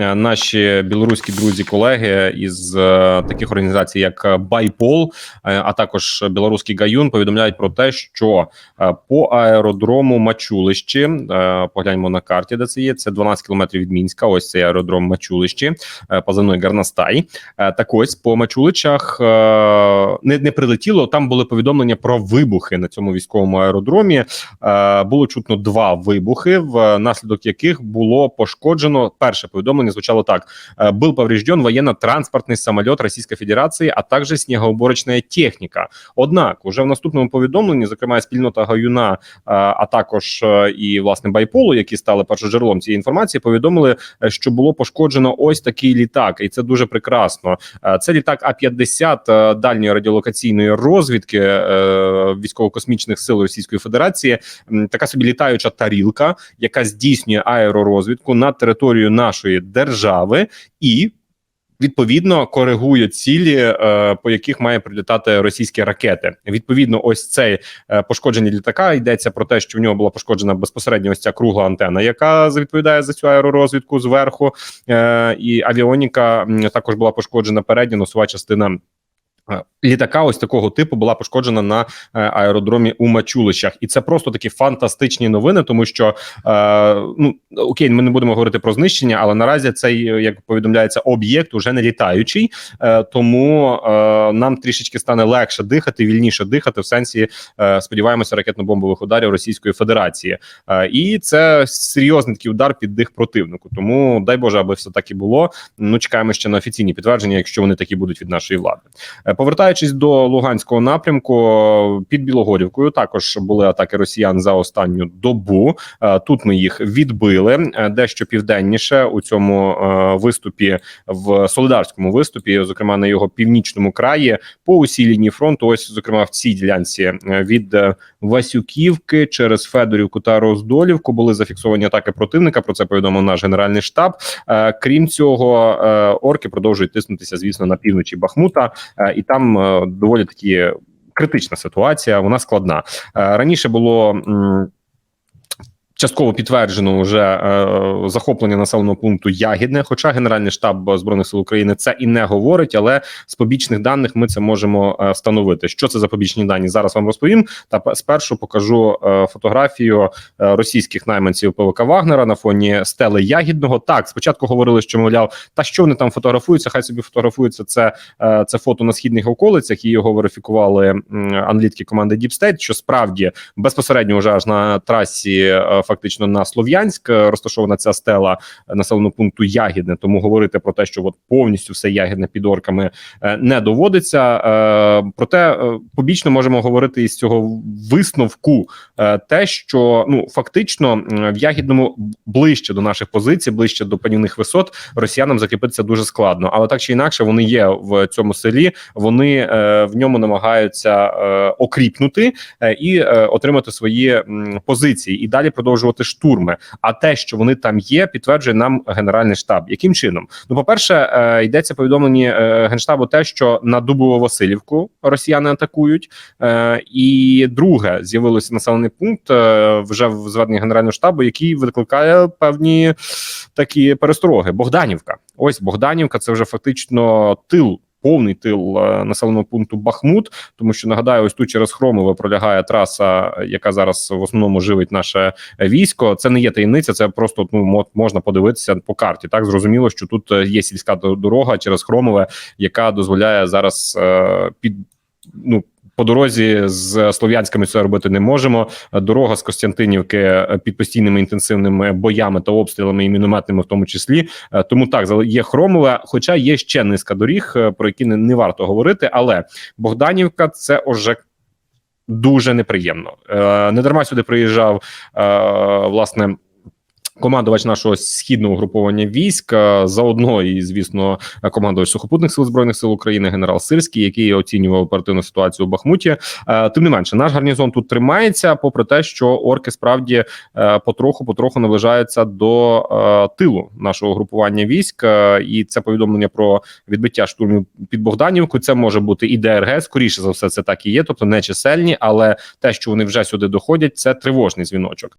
Е, Наші білоруські друзі, колеги із е, таких організацій, як Байпол, е, а також білоруський гаюн, повідомляють про те, що по аеродрому Мачулищі, погляньмо на карті, де це є. Це 12 кілометрів від Мінська. Ось цей аеродром Мачулищі, позивний Гарнастай. Так ось по Мачуличах не, не прилетіло. Там були повідомлення про вибухи на цьому військовому аеродромі. Було чутно два вибухи, внаслідок яких було пошкоджено перше повідомлення звучало так: Э, был поврежден военно-транспортный самолет Російської Федерації, а також снігоуборочна техніка. Однак, уже в наступному повідомленні, зокрема спільнота Гаюна, е, а також е, і власне Байполу, які стали першоджерелом цієї інформації, повідомили, е, що було пошкоджено ось такий літак, і це дуже прекрасно. Е, Це літак А 50 е, дальньої радіолокаційної розвідки е, військово-космічних сил Російської Федерації. М, Така собі літаюча тарілка, яка здійснює аеророзвідку над територією нашої держави і. Відповідно коригує цілі, е, по яких має прилітати російські ракети. Відповідно, ось цей е, пошкодження літака йдеться про те, що в нього була пошкоджена безпосередньо ось ця кругла антена, яка відповідає за цю аеророзвідку зверху. Е, і авіоніка також була пошкоджена передня носова частина. Літака ось такого типу була пошкоджена на е, аеродромі у Мачулищах, і це просто такі фантастичні новини, тому що е, ну окей, ми не будемо говорити про знищення, але наразі цей як повідомляється об'єкт уже не літаючий, е, тому е, нам трішечки стане легше дихати, вільніше дихати в сенсі е, сподіваємося ракетно-бомбових ударів Російської Федерації, е, і це серйозний такий удар під дих противнику. Тому дай Боже, аби все так і було. Ну чекаємо ще на офіційні підтвердження, якщо вони такі будуть від нашої влади. Е, Повертаючись до Луганського напрямку, під Білогорівкою також були атаки росіян за останню добу. Е, Тут ми їх відбили е, дещо південніше у цьому е, виступі в Солидарському виступі, зокрема на його північному краї, по усій лінії фронту. Ось зокрема в цій ділянці від Васюківки через Федорівку та Роздолівку були зафіксовані атаки противника. Про це повідомив наш генеральний штаб. Крім цього, орки продовжують тиснутися, звісно, на півночі Бахмута, і там е, доволі такі критична ситуація. Вона складна. Е, Раніше було. Частково підтверджено вже е, захоплення населеного пункту Ягідне. Хоча Генеральний штаб збройних сил України це і не говорить, але з побічних даних ми це можемо е, встановити. Що це за побічні дані? Зараз вам розповім. Та спершу покажу е, фотографію е, російських найманців ПВК Вагнера на фоні стели Ягідного. Так, спочатку говорили, що мовляв, та що вони там фотографуються? Хай собі фотографуються. Це, е, це фото на східних околицях. І його верифікували м, аналітики команди State, що справді безпосередньо вже аж на трасі, е, фактично на Слов'янськ, е, розташована ця стела населеного пункту Ягідне. Тому говорити про те, що от повністю все ягідне під орками е, не доводиться. Е, Проте е, побічно можемо говорити із цього висновку, е, те, що ну фактично в ягідному ближче до наших позицій, ближче до панівних висот, росіянам закріпитися дуже складно, але так чи інакше вони є в цьому селі. Вони е, в ньому намагаються е, окріпнути е, і е, отримати свої позиції і далі продовжувати штурми. А те, що вони там є, підтверджує нам генеральний штаб. Яким чином? Ну, по перше, е, йдеться повідомлені е, генштабу, те, що на Дубово-Василівку росіяни атакують. Е, і друге, з'явилося населений пункт е, вже в зведенні генерального штабу, який викликає певні такі перестороги. Богданівка. Ось Богданівка, це вже фактично тил. Повний тил е, населеного пункту Бахмут, тому що нагадаю, ось тут через Хромове пролягає траса, яка зараз в основному живить наше військо. Це не є таємниця, це просто ну можна подивитися по карті. Так зрозуміло, що тут е, є сільська дорога через Хромове, яка дозволяє зараз е, під ну. По дорозі з Слов'янськами це робити не можемо. Дорога з Костянтинівки е, під постійними інтенсивними боями та обстрілами і мінометними, в тому числі. Е, Тому так є Хромове, хоча є ще низка доріг, е, про які не, не варто говорити. Але Богданівка це уже дуже неприємно. Е, Не дарма сюди приїжджав е, власне. Командувач нашого східного угруповання військ е, заодно і звісно командувач сухопутних сил збройних сил України генерал Сирський, який оцінював оперативну ситуацію у Бахмуті. Е, Тим не менше, наш гарнізон тут тримається, попри те, що орки справді е, потроху потроху наближаються до тилу нашого групування військ. І це повідомлення про відбиття штурмів під Богданівку. Це може бути і ДРГ. Скоріше за все, це так і є, тобто не чисельні, але те, що вони вже сюди доходять, це тривожний дзвіночок.